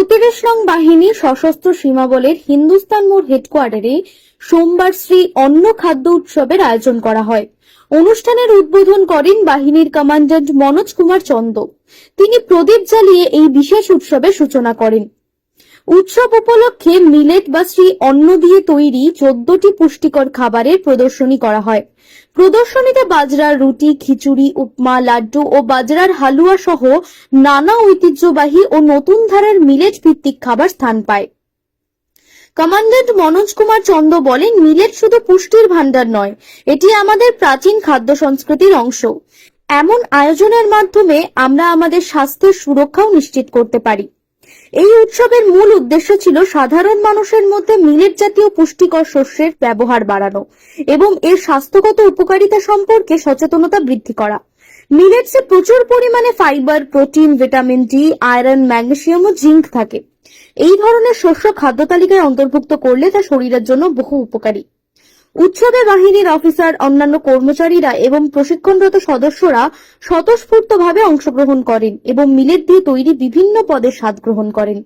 চৌত্রিশ নং বাহিনী সশস্ত্র সীমাবলের হিন্দুস্তান মোড় হেডকোয়ার্টারে সোমবার শ্রী অন্ন খাদ্য উৎসবের আয়োজন করা হয়। অনুষ্ঠানের উদ্বোধন করেন বাহিনীর কমান্ডেন্ট মনোজ কুমার চন্দ। তিনি প্রদীপ জ্বালিয়ে এই বিশেষ উৎসবের সূচনা করেন। উৎসব উপলক্ষে মিলেট বা শ্রী অন্ন দিয়ে তৈরি চোদ্দটি পুষ্টিকর খাবারের প্রদর্শনী করা হয়। প্রদর্শনীতে বাজরার রুটি, খিচুড়ি, উপমা, লাড্ডু ও বাজরার হালুয়া সহ নানা ঐতিহ্যবাহী ও নতুন ধারার মিলেট ভিত্তিক খাবার স্থান পায়। কমান্ডেন্ট মনোজ কুমার চন্দ বলেন, মিলেট শুধু পুষ্টির ভান্ডার নয়, এটি আমাদের প্রাচীন খাদ্য সংস্কৃতির অংশ। এমন আয়োজনের মাধ্যমে আমরা আমাদের স্বাস্থ্যের সুরক্ষাও নিশ্চিত করতে পারি। এই উৎসবের মূল উদ্দেশ্য ছিল সাধারণ মানুষের মধ্যে মিলেট জাতীয় পুষ্টিকর শস্যের ব্যবহার বাড়ানো এবং এর স্বাস্থ্যগত উপকারিতা সম্পর্কে সচেতনতা বৃদ্ধি করা। মিলেটসে প্রচুর পরিমাণে fibre, protein, vitamin D, iron magnesium ও জিঙ্ক থাকে। এই ধরনের শস্য খাদ্য তালিকায় অন্তর্ভুক্ত করলে তা শরীরের জন্য বহু উপকারী। উৎসবে বাহিনীর অফিসার, অন্যান্য কর্মচারীরা এবং প্রশিক্ষণরত সদস্যরা স্বতঃস্ফূর্তভাবে অংশগ্রহণ করেন এবং মিলের দিয়ে তৈরি বিভিন্ন পদে স্বাদ গ্রহণ করেন।